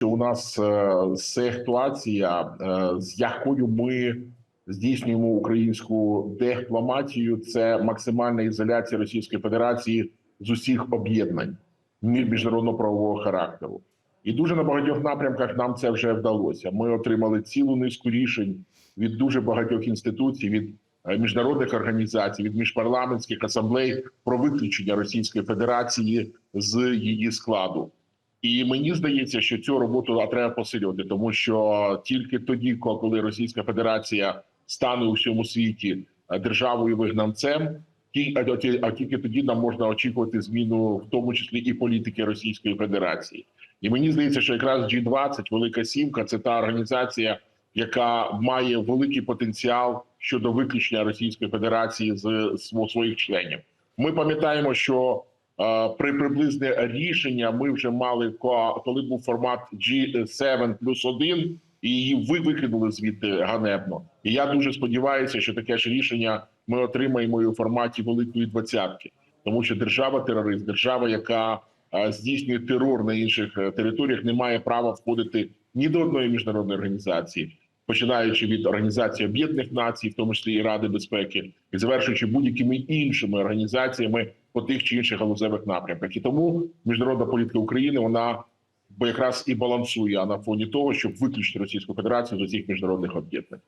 що у нас е, ситуація, е, з якою ми здійснюємо українську дипломатію, це максимальна ізоляція Російської Федерації з усіх об'єднань міжнародно правового характеру. І дуже на багатьох напрямках нам це вже вдалося. Ми отримали цілу низку рішень від дуже багатьох інституцій, від е, міжнародних організацій, від міжпарламентських асамблей про виключення Російської Федерації з її складу. І мені здається, що цю роботу треба посилювати, тому що тільки тоді, коли Російська Федерація стане у всьому світі е, державою вигнанцем, ті- а тільки тоді нам можна очікувати зміну, в тому числі і політики Російської Федерації. І мені здається, що якраз G20, Велика Сімка, це та організація, яка має великий потенціал щодо виключення Російської Федерації з сво- своїх членів. Ми пам'ятаємо, що е, при приблизне рішення ми вже мали ко- коли був формат G7 плюс 1, і її ви викинули звідти ганебно. І я дуже сподіваюся, що таке ж рішення ми отримаємо і у форматі великої двадцятки, тому що держава терорист, держава, яка здійснює терор на інших е, територіях, не має права входити ні до одної міжнародної організації, починаючи від організації Об'єднаних Націй, в тому числі і Ради безпеки, і завершуючи будь-якими іншими організаціями по тих чи інших галузевих напрямках. І тому міжнародна політика України вона бо якраз і балансує на фоні того, щоб виключити Російську Федерацію з усіх міжнародних об'єднань.